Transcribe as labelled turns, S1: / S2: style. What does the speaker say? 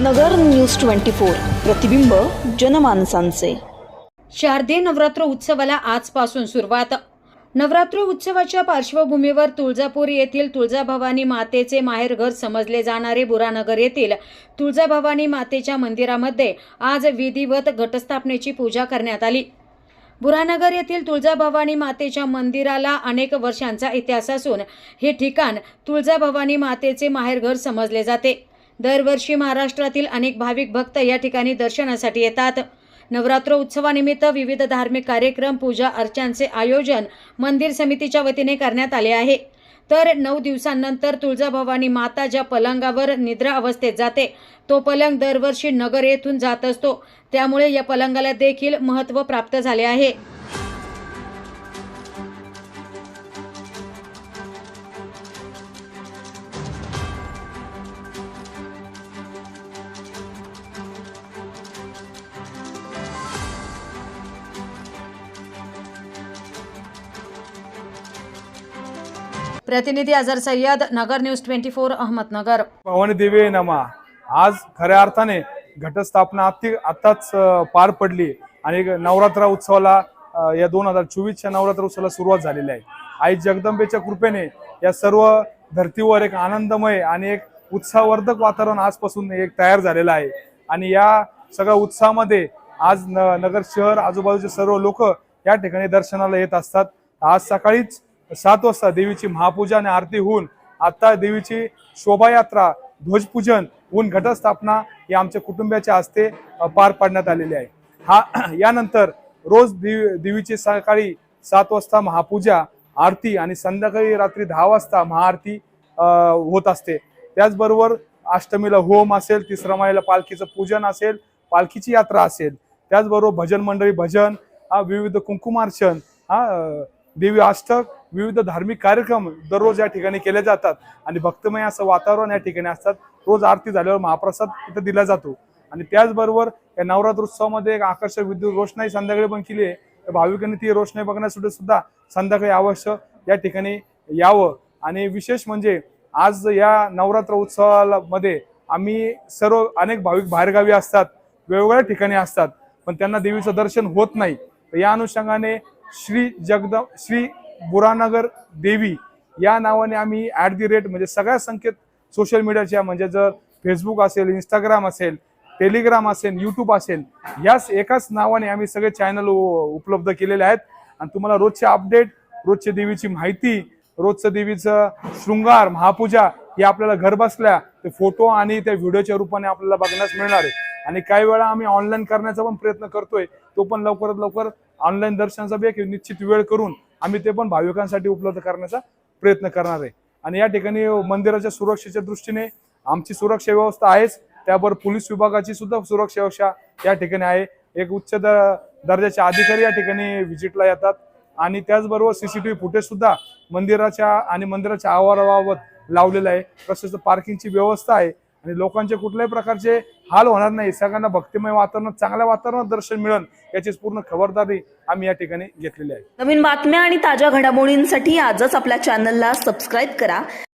S1: नगर news twenty four प्रतिबिंब जनमानसांचे.
S2: शारदीय नवरात्र उत्सवाला आजपासून सुरुवात. नवरात्र उत्सवाच्या पार्श्वभूमीवर तुळजापूर येथील तुळजाभवानी मातेचे माहेरघर समजले जाणारे बुरानगर येथील तुळजाभवानी मातेच्या मंदिरामध्ये आज विधिवत घटस्थापनेची पूजा करण्यात आली. बुरानगर येथील तुळजाभवानी मातेच्या मंदिराला अनेक वर्षांचा इतिहास असून हे ठिकाण तुळजाभवानी मातेचे माहेरघर समजले जाते. दरवर्षी महाराष्ट्रातील अनेक भाविक भक्त या ठिकाणी दर्शनासाठी येतात. नवरात्र उत्सवानिमित्त विविध धार्मिक कार्यक्रम पूजा अर्चांचे आयोजन मंदिर समितीच्या वतीने करण्यात आले आहे. तर नऊ दिवसांनंतर तुळजाभवानी माता ज्या पलंगावर निद्रा अवस्थेत जाते तो पलंग दरवर्षी नगर येथून जात असतो. त्यामुळे या पलंगाला देखील महत्त्व प्राप्त झाले आहे. प्रतिनिधी Azhar Sayyed Nagar news twenty four Ahmednagar.
S3: Pawan Dive नमा. आज खऱ्या अर्थाने घटस्थापना आताच आत्ताच पार पडली आणि नवरात्र उत्सवाला या दोन हजार चोवीसच्या नवरात्र उत्सवाला सुरुवात झालेली आहे. आई जगदंबेच्या कृपेने या सर्व धर्तीवर एक आनंदमय आणि एक उत्साहवर्धक वातावरण आजपासून एक तयार झालेलं आहे. आणि या सगळ्या उत्साहामध्ये आज न नगर शहर आजूबाजूचे सर्व लोक या ठिकाणी दर्शनाला येत असतात. आज सकाळीच सात वाजता देवीची महापूजा आणि आरती होऊन आता देवीची शोभायात्रा ध्वजपूजन होऊन घटस्थापना ही आमच्या कुटुंबाच्या हस्ते पार पाडण्यात आलेली आहे. हा यानंतर रोज देवी देवीची सकाळी सात वाजता महापूजा आरती आणि संध्याकाळी रात्री दहा वाजता महाआरती होत असते. त्याचबरोबर अष्टमीला होम असेल तिसऱ्या माईला पालखीचं पूजन असेल पालखीची यात्रा असेल. त्याचबरोबर भजन मंडळी भजन हा विविध कुंकुमार्चन हा देवी अष्टक विविध धार्मिक कार्यक्रम दररोज या ठिकाणी केले जातात. आणि भक्तमय असं वातावरण या ठिकाणी असतात. रोज आरती झाल्यावर महाप्रसाद इथं दिला जातो. आणि त्याचबरोबर या नवरात्र उत्सवामध्ये एक आकर्षक विद्युत रोषणाई संध्याकाळी पण केली आहे. तर भाविकांनी ती रोषणाई बघण्यासाठी सुद्धा संध्याकाळी अवश्य या ठिकाणी यावं. आणि विशेष म्हणजे आज या नवरात्र उत्सवाला मध्ये आम्ही सर्व अनेक भाविक बाहेरगावी असतात. वेगवेगळ्या ठिकाणी असतात. पण त्यांना देवीचं दर्शन होत नाही. तर या अनुषंगाने श्री जगद श्री बुरानगर देवी या नावाने आम्ही ॲट दी रेट म्हणजे सगळ्या संकेत सोशल मीडियाच्या म्हणजे जर फेसबुक असेल इंस्टाग्राम असेल टेलिग्राम असेल यूट्यूब असेल याच एकाच नावाने आम्ही सगळे चॅनल उपलब्ध केलेले आहेत. आणि तुम्हाला रोजचे अपडेट रोजच्या देवीची माहिती रोजचं देवीचं शृंगार महापूजा हे आपल्याला घर बसल्या ते फोटो आणि त्या व्हिडिओच्या रूपाने आपल्याला बघण्यास मिळणार आहे. आणि काही वेळा आम्ही ऑनलाईन करण्याचा पण प्रयत्न करतोय तो पण लवकरात लवकर ऑनलाईन दर्शनाचा एक निश्चित वेळ करून आम्ही ते पण भाविकांसाठी उपलब्ध करण्याचा प्रयत्न करणार आहे. आणि या ठिकाणी मंदिराच्या सुरक्षेच्या दृष्टीने आमची सुरक्षा व्यवस्था आहेच. त्याबरोबर पोलीस विभागाची सुद्धा सुरक्षा व्यवस्था या ठिकाणी आहे. एक उच्च द- दर्जाचे अधिकारी या ठिकाणी व्हिजिटला येतात. आणि त्याचबरोबर सीसीटीव्ही फुटेज सुद्धा मंदिराच्या आणि मंदिराच्या आवाराबाबत लावलेलं आहे. तसेच पार्किंगची व्यवस्था आहे. आणि लोकांचे कुठल्याही प्रकारचे हाल होणार नाही. सगळ्यांना भक्तिमय वातावरणात चांगल्या वातावरणात दर्शन मिळेल याची पूर्ण खबरदारी आम्ही या ठिकाणी घेतलेली आहे.
S1: नवीन बातम्या आणि ताज्या घडामोडींसाठी आजच आपल्या चॅनलला सबस्क्राईब करा.